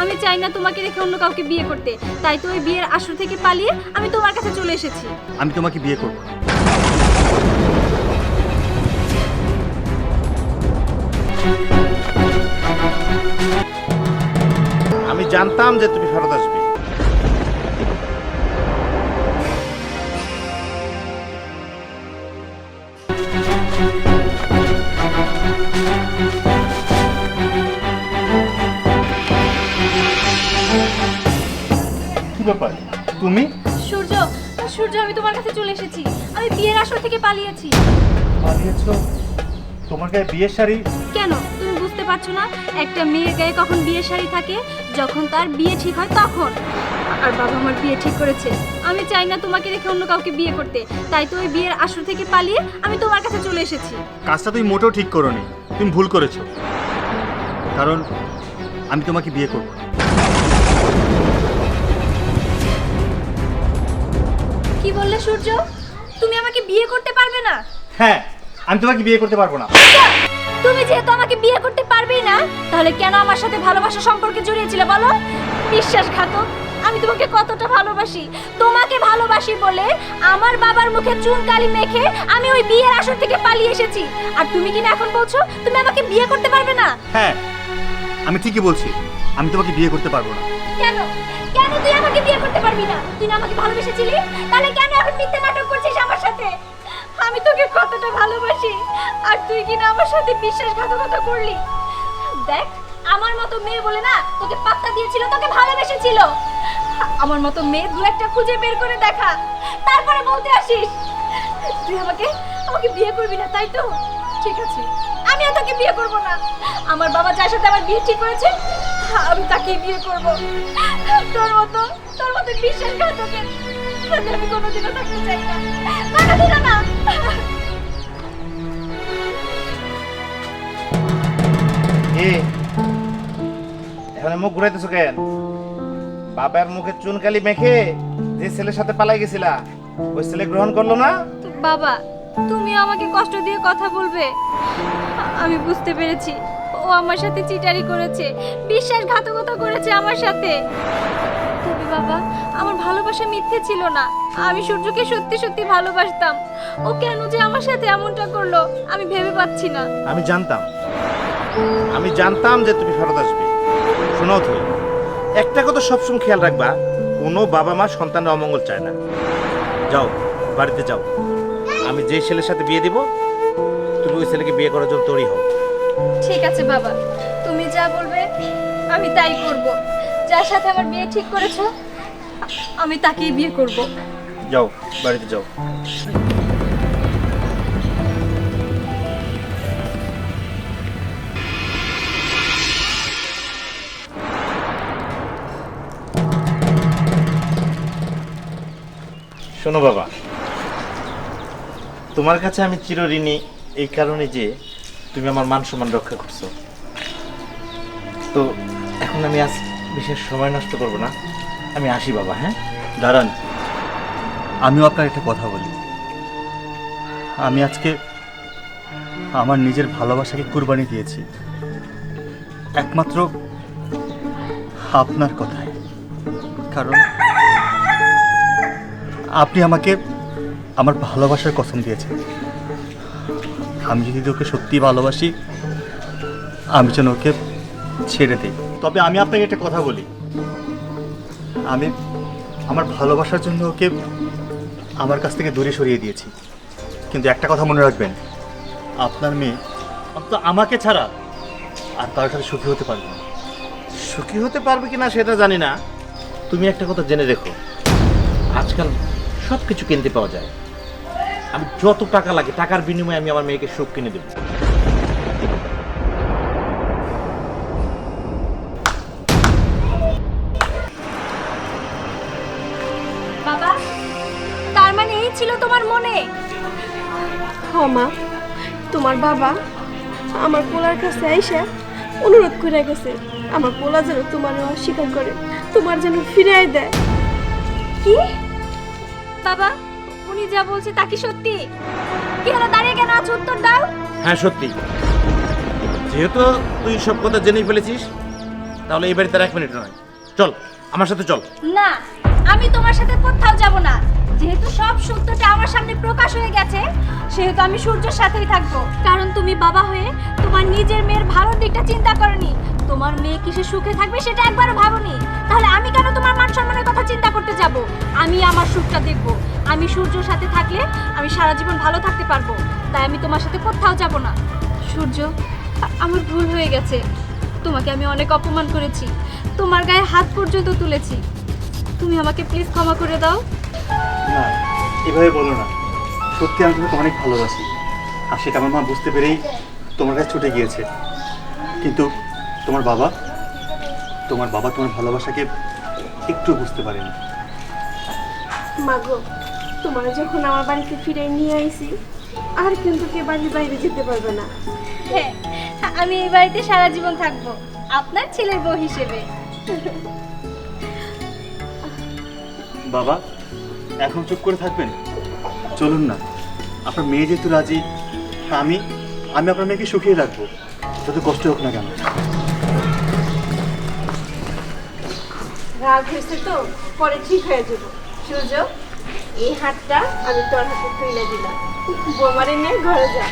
আমি চাই না তোমাকে রেখে অন্য কাউকে বিয়ে করতে। তাই তো ওই বিয়ের আসর থেকে পালিয়ে আমি তোমার কাছে চলে এসেছি। আমি তোমাকে বিয়ে করব। আমি জানতাম যে তুমি ফেরত আসবে। তোমার কাছে চলে এসেছি। আমি বিয়ের আসর থেকে পালিয়েছি। পালিয়েছো? তোমার গায়ে বিয়ের শাড়ি? কেন? তুমি বুঝতে পারছ না? একটা মেয়ের গায়ে কখন বিয়ের শাড়ি থাকে? যখন তার বিয়ে ঠিক হয় তখন। আর বাবা আমার বিয়ে ঠিক করেছে। আমি চাই না তোমাকে রেখে অন্য কাউকে বিয়ে করতে। তাই তো ওই বিয়ের আসর থেকে পালিয়ে আমি তোমার কাছে চলে এসেছি। কাজটা তুমি মোটেও ঠিক করোনি। তুমি ভুল করেছ। কারণ আমি তোমাকে বিয়ে করব বললে সূর্য? তুমি আমাকে বিয়ে করতে পারবে না। হ্যাঁ আমি তোমাকে বিয়ে করতে পারব না। তুমি যেহেতু আমাকে বিয়ে করতে পারবেই না তাহলে কেন আমার সাথে ভালোবাসা সম্পর্কে জড়িয়েছিলে বলো? বিশ্বাসঘাতক আমি তোমাকে কতটা ভালোবাসি। তোমাকে ভালোবাসি বলে আমার বাবার মুখে চুন কালি মেখে আমি ওই বিয়ের আসর থেকে পালিয়ে এসেছি। আর তুমি কিনা এখন বলছো তুমি আমাকে বিয়ে করতে পারবে না? হ্যাঁ আমি ঠিকই বলছি আমি তোমাকে বিয়ে করতে পারব না। কেন? তুই আমাকে বিয়ে করতে পারবি না। তুই না আমাকে ভালোবেসেছিলি? তাহলে কেন এখন মিথ্যে নাটক করছিস আমার সাথে? আমি তোকে কতটা ভালোবাসি, আর তুই কিনা আমার সাথে বিশ্বাসঘাতকতা করলি? দেখ, আমার মতো মেয়ে বলে না, তোকে পাত্তা দিয়েছিল, তোকে ভালোবেসেছিল। আমার মতো মেয়ে দু একটা খুঁজে বের করে দেখা। তারপরে বলতে আসিস, তুই আমাকে আমাকে বিয়ে করবি না, তাই তো? ঠিক আছে, আমিও তোকে বিয়ে করব না। আমার বাবা যার সাথে আমার বিয়ে ঠিক করেছে আমি তাকেই বিয়ে করব। তোর মতো তোর মতো বিশ্বাসঘাতকের সাথে আমি কোনোদিনও থাকতে চাই না। কোনোদিনও না। এ এখন মুখ ঘুরাইতেছো কেন? বাবার মুখে চুনকালি মেখে যে ছেলের সাথে পালাই গেছিলা ওই ছেলে গ্রহণ করল না? বাবা তুমি আমাকে কষ্ট দিয়ে কথা বলবে। আমি বুঝতে পেরেছি। ও আমার সাথে চিটারি করেছে, বিশ্বাসঘাতকতা করেছে আমার সাথে। তবে বাবা, আমার ভালোবাসা মিথ্যে ছিল না। আমি সূর্যকে সত্যি সত্যি ভালোবাসতাম। ও কেন যে আমার সাথে এমনটা করল, আমি ভেবে পাচ্ছি না। আমি জানতাম। আমি জানতাম যে তুমি ফেরত আসবে। শোনো তুমি একটা কথা সবসময় খেয়াল রাখবা, কোনো বাবা মা সন্তানের অমঙ্গল চায় না। যাও, বাড়িতে যাও। আমি যে ছেলের সাথে বিয়ে দিব তুমি ওই ছেলেকে বিয়ে করার জন্য তৈরি হও। ঠিক আছে বাবা তুমি যা বলবে আমি তাই করব। যার সাথে আমার বিয়ে ঠিক করেছ আমি তাকেই বিয়ে করব। যাও বাড়িতে যাও। শোনো বাবা তোমার কাছে আমি চিরঋণী এই কারণে যে তুমি আমার মান সম্মান রক্ষা করছ। তো এখন আমি আজ বিশেষ সময় নষ্ট করব না। আমি আসি বাবা হ্যাঁ? দাঁড়ান। আমিও আপনার একটা কথা বলি। আমি আজকে আমার নিজের ভালোবাসাকে কুরবানি দিয়েছি। একমাত্র আপনার কথায়। কারণ আপনি আমাকে আমার ভালোবাসার কসম দিয়েছে। আমি যদি ওকে সত্যি ভালোবাসি, আমি যেন ওকে ছেড়ে দিই। তবে আমি আপনাকে একটা কথা বলি। আমি আমার ভালোবাসার জন্য ওকে আমার কাছ থেকে দূরে সরিয়ে দিয়েছি। কিন্তু একটা কথা মনে রাখবেন, আপনার মেয়ে অন্তত আমাকে ছাড়া আর তার সাথে সুখী হতে পারবে না। সুখী হতে পারবে কি না সেটা জানি না। তুমি একটা কথা জেনে রেখো আজকাল সব কিছু কিনতে পাওয়া যায়। আমি যত টাকা লাগে টাকার বিনিময়ে আমি আমার মেয়েকে সুখ কিনে দেবো। বাবা তার মানে এই ছিল তোমার মনে? মা। তোমার বাবা আমার পোলার কাছে আইসা অনুরোধ করে গেছে আমার পোলা যেন তোমার অস্বীকার করে তোমার যেন ফিরাই দেয়। কি? বাবা উনি যা বলছে তা কি সত্যি? কি হলো দাঁড়িয়ে কেন আছো? উত্তর দাও। হ্যাঁ সত্যি। যেহেতু তুই সব কথা জেনেই ফেলেছিস তাহলে এই বাড়িতে আর এক মিনিট নয়। চল আমার সাথে চল। না আমি তোমার সাথে কোথাও যাব না। যেহেতু সব সত্যটা আমার সামনে প্রকাশ হয়ে গেছে সেহেতু আমি সূর্যের সাথেই থাকব। কারণ তুমি বাবা হয়ে তোমার নিজের মেয়ের ভালো দিকটা চিন্তা করনি। তোমার মেয়ে কিসে সুখে থাকবে সেটা একবারও ভাবনি। তাহলে আমি কেন তোমার মান সম্মানের কথা চিন্তা করতে যাব? আমি আমার সুখটা দেখব। আমি সূর্যর সাথে থাকলে আমি সারা জীবন ভালো থাকতে পারব। তাই আমি তোমার সাথে কোথাও যাব না। সূর্য, আমার ভুল হয়ে গেছে। তোমাকে আমি অনেক অপমান করেছি। তোমার গায়ে হাত পর্যন্ত তুলেছি। তুমি আমাকে প্লিজ ক্ষমা করে দাও। না, এভাবে বলো না। সত্যি আমি তোমাকে অনেক ভালোবাসি। আর সেটা আমার মা বুঝতে পেরেই তোমার কাছে ছুটে গিয়েছে। কিন্তু তোমার বাবা? তোমার বাবা তোমার ভালোবাসাকে একটু বুঝতে পারেনি। মাগো তোমার যখন আমার বাড়িতে ফিরে নিয়ে আইছি আর কিন্তু কে বাড়ির বাইরে যেতে পারবে না। হ্যাঁ আমি এই বাড়িতে সারা জীবন থাকব আপনার ছেলের বউ হিসেবে। বাবা এখন চুপ করে থাকবেন? চলুন না আপনার মেয়ে যেহেতু রাজি আমি আমি আপনার মেয়েকে সুখিয়ে রাখব যত কষ্ট হোক না কেন। রাগ হয়েছে তো পরে ঠিক হয়ে যাব। সূর্য, এই হাতটা আমি তোর হাতে তুলে দিলাম। বোমারে নিয়ে ঘরে যা।